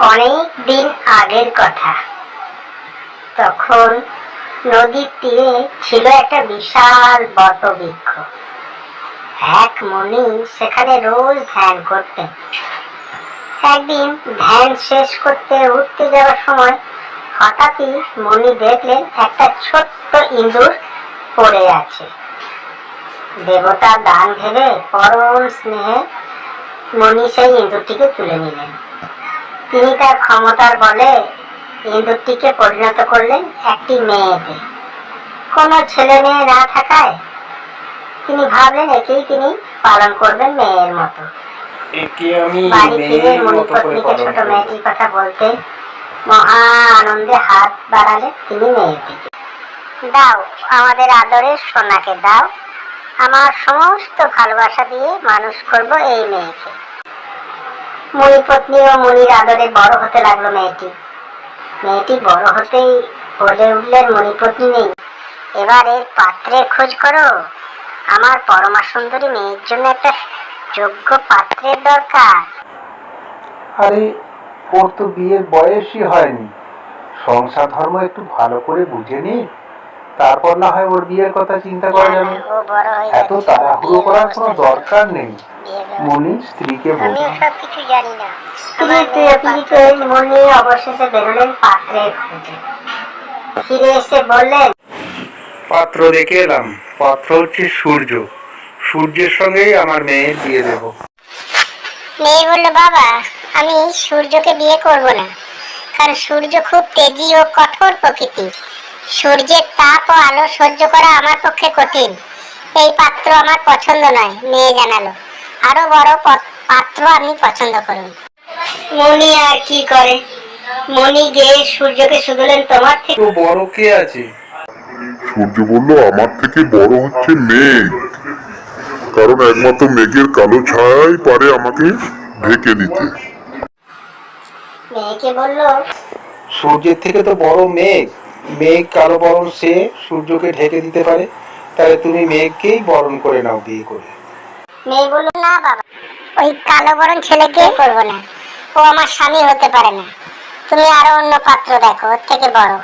অনেক দিন আগের কথা। তখন নদীর তীরে ছিল একটা বিশাল বটবৃক্ষ। এক মণি সেখানে রোজ ধ্যান করতেন। একদিন ধ্যান শেষ করতে উঠতে যাওয়ার সময় হঠাৎই মণি দেখলেন একটা ছোট্ট ইঁদুর পড়ে আছে। দেবতা দান ভেবে পরম স্নেহে মণি সেই ইঁদুরটিকে তুলে নিলেন। তিনি তার ক্ষমতার বলে ইঁদুরটিকে পরিণত করলেন একটি মেয়েতে কোনো ছেলে মেয়ে না থাকায় তিনি ভাবলেন একেই তিনি পালন করবেন মেয়ের মতো। বাড়ি ফিরে মেয়ের মতো করে মণিপত্নীকে ছোট মেয়েটির কথা বলতে মহা আনন্দে হাত বাড়ালে তিনি মেয়েটিকে। দাও আমাদের আদরের সোনাকে দাও। আমার সমস্ত ভালোবাসা দিয়ে মানুষ করব এই মেয়েকে। মণিপত্নী ও মণির আদরে বড় হতে লাগল মেয়েটি। মেয়েটি বড় হতেই বলে উঠলেন মণিপত্নী নেই এবার এর পাত্রের খোঁজ করো। আমার পরমা সুন্দরী মেয়ের জন্য একটা যোগ্য পাত্রের দরকার। আরে, ওর তো বিয়ের বয়সই হয়নি। সংসার ধর্ম একটু ভালো করে বুঝে নি। তারপর না হয় ওর বিয়ের কথা চিন্তা করা যাবে। ও বড় এত তাড়াহুড়ো করার কোনো দরকার নেই। মনি স্ত্রীকে আমি বলুন সব কিছু জানি না। স্ত্রীতে অতিরিক্ত মনে অবশেষে বেরোলেন পাত্রের ফিরে এসে বললেন পাত্র রেখে এলাম। পাত্র হচ্ছে সূর্য। সূর্যের সঙ্গেই আমার মেয়ের বিয়ে দেবো। মেয়ে বলল বাবা আমি সূর্যকে বিয়ে করব না। কারণ সূর্য খুব তেজি ও কঠোর প্রকৃতির। সূর্যের তাপ ও আলো সহ্য করা আমার পক্ষে কঠিন। এই পাত্র আমার পছন্দ নয় মেয়ে জানালো। আরও বড় পাত্র আপনি পছন্দ করুন। মণি আর কি করে? মনি গিয়ে সূর্যকে শুধলেন তোমার থেকে তো বড় কে আছে? সূর্য বলল আমার থেকে বড় হচ্ছে মেঘ। কারণ একমাত্র মেঘের কালো ছায়াই পারে আমাকে ঢেকে দিতে। মেয়েকে বলল সূর্যের থেকে তো বড় মেঘ। মেঘ কালো বরণ সে সূর্যকে ঢেকে দিতে পারে তাহলে তুমি মেঘকেই বরণ করে নাও বিয়ে করে। মেয়ে বলল না বাবা ওই কালো বরণ ছেলেকে করব না। ও আমার স্বামী হতে পারে না। তুমি আরও অন্য পাত্র দেখো ওর থেকে বড়।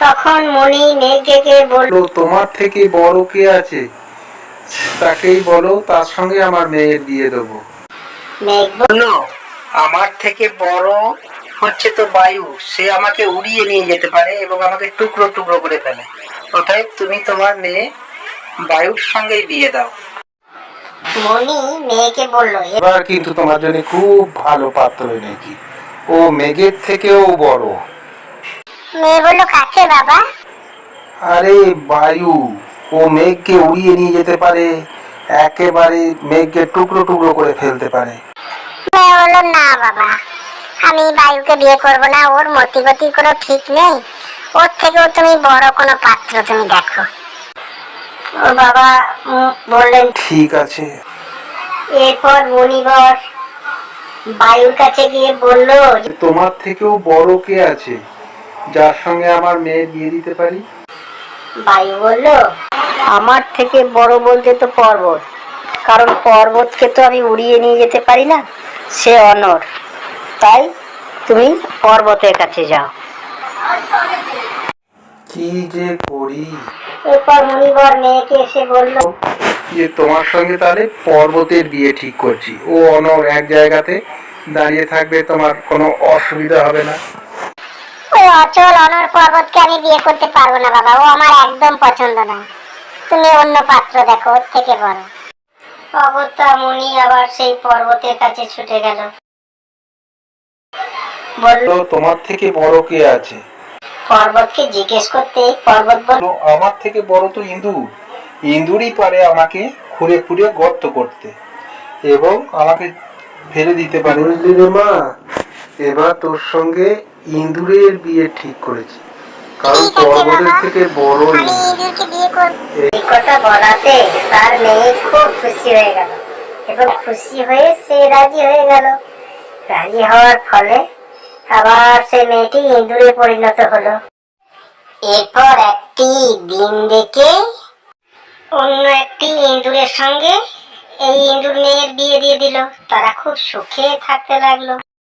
তখন মণি মেঘকে বলল তোমার থেকে বড় কে আছে? তাকেই বলো তার সঙ্গে আমার মেয়ের বিয়ে দেবো। মেঘ বলল আমার থেকে বড় হচ্ছে তো বায়ু। সে আমাকে উড়িয়ে নিয়ে যেতে পারে এবং আমাকে টুকরো টুকরো করে ফেলে। অতএব তুমি তোমার মেয়ে বায়ুর সঙ্গেই বিয়ে দাও। মণি মেয়েকে বলল এবার কিন্তু তোমার জন্য খুব ভালো পাত্র এনেছি। ও মেঘের থেকেও বড়। মেয়ে বলল কাকে বাবা? আরে বায়ু ও মেঘকে উড়িয়ে নিয়ে যেতে পারে। একেবারে মেঘকে টুকরো টুকরো করে ফেলতে পারে। মেয়ে বলল না বাবা। আমি বায়ুকে বিয়ে করব না ওর মতিগতির কোনো ঠিক নেই। ওর থেকেও তুমি বড় কোনো পাত্র তুমি দেখো। ও বাবা উম, বললেন ঠিক আছে। এরপর মণিবর বায়ুর কাছে গিয়ে বলল যে, তোমার থেকেও বড় কে আছে যার সঙ্গে আমার মেয়ে বিয়ে দিতে পারি? বায়ু বলল আমার থেকে বড় বলতে তো পর্বত কারণ পর্বতকে তো আমি উড়িয়ে নিয়ে যেতে পারি না সে অনর। তাই তুমি পর্বতের কাছে যাও। কি যে করি? এরপর মণিবর মেয়েকে এসে বলল যে তোমার সঙ্গে তাহলে পর্বতের বিয়ে ঠিক করছি। ও অনর এক জায়গাতে দাঁড়িয়ে থাকবে তোমার কোনো অসুবিধা হবে না। ওই অচল অনর পর্বতকে আমি বিয়ে করতে পারব না বাবা ও আমার একদম পছন্দ না। তুমি অন্য পাত্র দেখো ওর থেকে বড়। অগত্যা মুনি আবার সেই পর্বতের কাছে ছুটে গেল। বলল তোমার থেকে বড় কে আছে? পর্বতকে জিজ্ঞেস করতে পর্বত বলল আমার থেকে বড় তো ইঁদুর। ইঁদুরই পারে আমাকে খুঁড়ে খুঁড়ে গর্ত করতে এবং আমাকে ফেলে দিতে পারে। বুঝলি রে মা এবার তোর সঙ্গে ইঁদুরের বিয়ে ঠিক করেছি। কারণ পর্বতের থেকে বড় এই কথা বলাতে তার মেয়ে খুব খুশি হয়ে গেল। এবং খুশি হয়ে সে রাজি হয়ে গেল। রাজি হওয়ার ফলে আবার সে মেয়েটি ইঁদুরে পরিণত হলো। এরপর একটি দিন দেখে অন্য একটি ইঁদুরের সঙ্গে এই ইঁদুর মেয়ের বিয়ে দিয়ে দিল। তারা খুব সুখে থাকতে লাগল।